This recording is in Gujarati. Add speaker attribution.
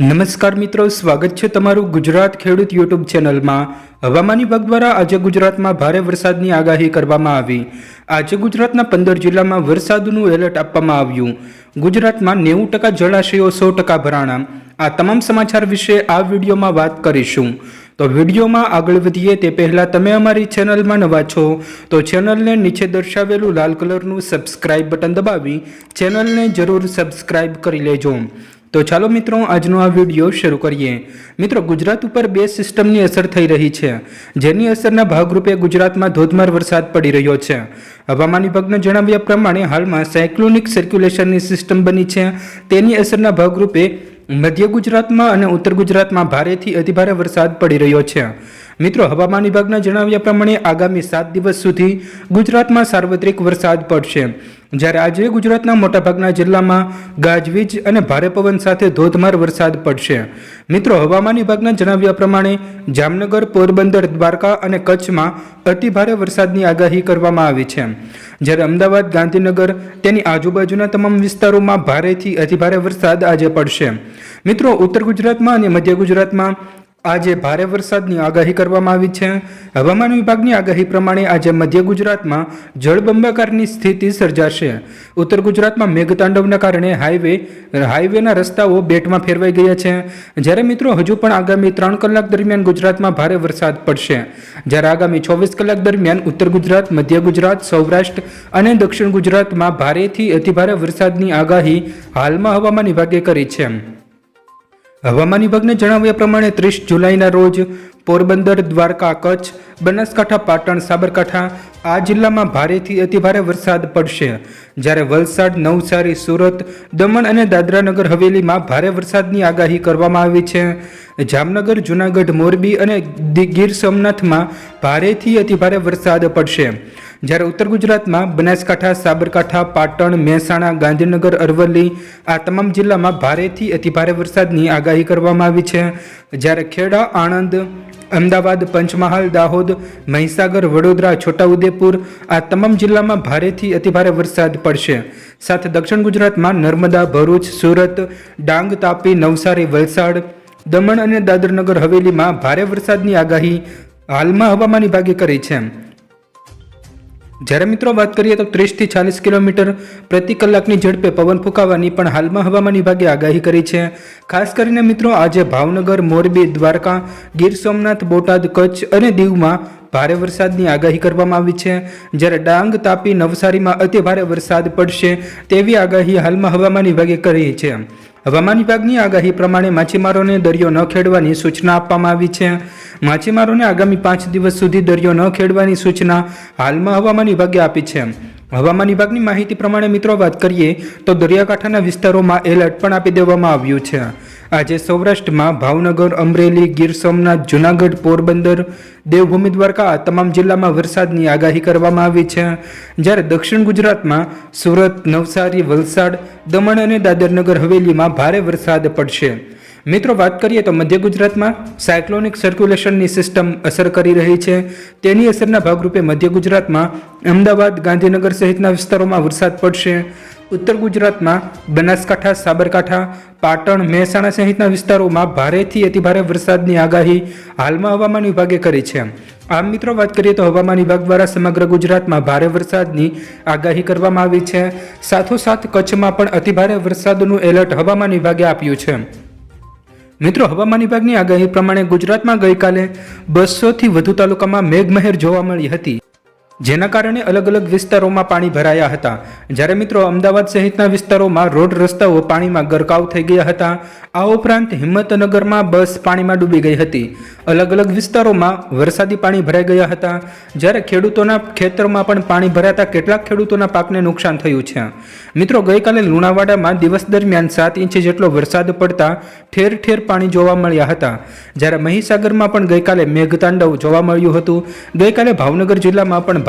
Speaker 1: નમસ્કાર મિત્રો, સ્વાગત છે તમારું ગુજરાત ખેડૂત યુટ્યુબ ચેનલમાં. હવામાન વિભાગ દ્વારા આજે ગુજરાતમાં ભારે વરસાદની આગાહી કરવામાં આવી. આજે ગુજરાતના પંદર જિલ્લામાં વરસાદનું એલર્ટ આપવામાં આવ્યું. ગુજરાતમાં નેવું ટકા જળાશયો, સો ટકા ભરાણા. આ તમામ સમાચાર વિશે આ વિડીયોમાં વાત કરીશું. તો વિડીયોમાં આગળ વધીએ તે પહેલાં તમે અમારી ચેનલમાં નવા છો, તો ચેનલને નીચે દર્શાવેલું લાલ કલરનું સબસ્ક્રાઇબ બટન દબાવી ચેનલને જરૂર સબસ્ક્રાઇબ કરી લેજો. તો ચાલો મિત્રો, આજનો આ વીડિયો શરૂ કરીએ. મિત્રો, ગુજરાત ઉપર બે સિસ્ટમની અસર થઈ રહી છે. જેની અસરના ભાગરૂપે ગુજરાતમાં ધોધમાર વરસાદ પડી રહ્યો છે. હવામાન વિભાગના જણાવ્યા પ્રમાણે હાલમાં સાયક્લોનિક સર્ક્યુલેશનની સિસ્ટમ બની છે. તેની અસરના ભાગરૂપે મધ્ય ગુજરાતમાં અને ઉત્તર ગુજરાતમાં ભારેથી અતિભારે વરસાદ પડી રહ્યો છે. મિત્રો, હવામાન વિભાગના જણાવ્યા પ્રમાણે આગામી સાત દિવસ સુધી ગુજરાતમાં સાર્વત્રિક વરસાદ પડશે. જ્યારે આજે ગુજરાતના મોટાભાગના જિલ્લામાં ગાજવીજ અને ભારે પવન સાથે ધોધમાર વરસાદ પડશે. મિત્રો, હવામાન વિભાગના જણાવ્યા પ્રમાણે જામનગર, પોરબંદર, દ્વારકા અને કચ્છમાં અતિભારે વરસાદની આગાહી કરવામાં આવી છે. જ્યારે અમદાવાદ, ગાંધીનગર તેની આજુબાજુના તમામ વિસ્તારોમાં ભારેથી અતિભારે વરસાદ આજે પડશે. મિત્રો, ઉત્તર ગુજરાતમાં અને મધ્ય ગુજરાતમાં આજે ભારે વરસાદની આગાહી કરવામાં આવી છે. હવામાન વિભાગની આગાહી પ્રમાણે આજે મધ્ય ગુજરાતમાં જળબંબાકારની સ્થિતિ સર્જાશે. ઉત્તર ગુજરાતમાં મેઘતાંડવના કારણે હાઈવે, હાઈવેના રસ્તાઓ બેટમાં ફેરવાઈ ગયા છે. જ્યારે મિત્રો હજુ પણ આગામી ત્રણ કલાક દરમિયાન ગુજરાતમાં ભારે વરસાદ પડશે. જ્યારે આગામી ચોવીસ કલાક દરમિયાન ઉત્તર ગુજરાત, મધ્ય ગુજરાત, સૌરાષ્ટ્ર અને દક્ષિણ ગુજરાતમાં ભારેથી અતિભારે વરસાદની આગાહી હાલમાં હવામાન વિભાગે કરી છે. હવામાન વિભાગને જણાવ્યા પ્રમાણે ત્રીસ જુલાઈના રોજ પોરબંદર, દ્વારકા, કચ્છ, બનાસકાંઠા, પાટણ, સાબરકાંઠા આ જિલ્લામાં ભારેથી અતિભારે વરસાદ પડશે. જ્યારે વલસાડ, નવસારી, સુરત, દમણ અને દાદરાનગર હવેલીમાં ભારે વરસાદની આગાહી કરવામાં આવી છે. જામનગર, જૂનાગઢ, મોરબી અને ગીર સોમનાથમાં ભારેથી અતિભારે વરસાદ પડશે. જ્યારે ઉત્તર ગુજરાતમાં બનાસકાંઠા, સાબરકાંઠા, પાટણ, મહેસાણા, ગાંધીનગર, અરવલ્લી આ તમામ જિલ્લામાં ભારેથી અતિભારે વરસાદની આગાહી કરવામાં આવી છે. જ્યારે ખેડા, આણંદ, અમદાવાદ, પંચમહાલ, દાહોદ, મહીસાગર, વડોદરા, છોટાઉદેપુર આ તમામ જિલ્લામાં ભારેથી અતિભારે વરસાદ પડશે. સાથે દક્ષિણ ગુજરાતમાં નર્મદા, ભરૂચ, સુરત, ડાંગ, તાપી, નવસારી, વલસાડ, દમણ અને દાદરનગર હવેલીમાં ભારે વરસાદની આગાહી હાલમાં હવામાન વિભાગે કરી છે. જ્યારે મિત્રો વાત કરીએ તો ત્રીસથી ચાલીસ કિલોમીટર પ્રતિ કલાકની ઝડપે પવન ફૂંકાવાની પણ હાલમાં હવામાન વિભાગે આગાહી કરી છે. ખાસ કરીને મિત્રો આજે ભાવનગર, મોરબી, દ્વારકા, ગીર સોમનાથ, બોટાદ, કચ્છ અને દીવમાં ભારે વરસાદની આગાહી કરવામાં આવી છે. જ્યારે ડાંગ, તાપી, નવસારીમાં અતિભારે વરસાદ પડશે તેવી આગાહી હાલમાં હવામાન વિભાગે કરી છે. હવામાન વિભાગની આગાહી પ્રમાણે માછીમારોને દરિયો ન ખેડવાની સૂચના આપવામાં આવી છે. માછીમારોને આગામી પાંચ દિવસ સુધી દરિયો ન ખેડવાની સૂચના હાલમાં હવામાન વિભાગે આપી છે. હવામાન વિભાગની માહિતી પ્રમાણે મિત્રો વાત કરીએ તો દરિયાકાંઠાના વિસ્તારોમાં એલર્ટ પણ આપી દેવામાં આવ્યું છે. આજે સૌરાષ્ટ્રમાં ભાવનગર, અમરેલી, ગીર સોમનાથ, જૂનાગઢ, પોરબંદર, દેવભૂમિ દ્વારકા તમામ જિલ્લામાં વરસાદની આગાહી કરવામાં આવી છે. જ્યારે દક્ષિણ ગુજરાતમાં સુરત, નવસારી, વલસાડ, દમણ અને દાદરનગર હવેલીમાં ભારે વરસાદ પડશે. મિત્રો, વાત કરીએ તો મધ્ય ગુજરાતમાં સાયક્લોનિક સર્ક્યુલેશનની સિસ્ટમ અસર કરી રહી છે. તેની અસરના ભાગરૂપે મધ્ય ગુજરાતમાં અમદાવાદ, ગાંધીનગર સહિતના વિસ્તારોમાં વરસાદ પડશે. ઉત્તર ગુજરાતમાં બનાસકાંઠા, સાબરકાંઠા, પાટણ, મહેસાણા સહિતના વિસ્તારોમાં ભારેથી અતિભારે વરસાદની આગાહી હાલમાં હવામાન વિભાગે કરી છે. આમ મિત્રો, વાત કરીએ તો હવામાન વિભાગ દ્વારા સમગ્ર ગુજરાતમાં ભારે વરસાદની આગાહી કરવામાં આવી છે. સાથોસાથ કચ્છમાં પણ અતિભારે વરસાદનું એલર્ટ હવામાન વિભાગે આપ્યું છે. મિત્રો, હવામાન વિભાગની આગાહી પ્રમાણે ગુજરાતમાં ગઈકાલે બસોથી વધુ તાલુકામાં મેઘમહેર જોવા મળી હતી. જેના કારણે અલગ અલગ વિસ્તારોમાં પાણી ભરાયા હતા. જ્યારે મિત્રો અમદાવાદ સહિતના વિસ્તારોમાં રોડ રસ્તાઓ પાણીમાં ગરકાવ થઈ ગયા હતા. આ ઉપરાંત હિંમતનગરમાં બસ પાણીમાં ડૂબી ગઈ હતી. અલગ અલગ વિસ્તારોમાં વરસાદી પાણી ભરાઈ ગયા હતા. જ્યારે ખેડૂતોના ખેતરમાં પણ પાણી ભરાતા કેટલાક ખેડૂતોના પાકને નુકસાન થયું છે. મિત્રો, ગઈકાલે લુણાવાડામાં દિવસ દરમિયાન સાત ઇંચ જેટલો વરસાદ પડતા ઠેર ઠેર પાણી જોવા મળ્યા હતા. જ્યારે મહીસાગરમાં પણ ગઈકાલે મેઘતાંડવ જોવા મળ્યું હતું. ગઈકાલે ભાવનગર જિલ્લામાં પણ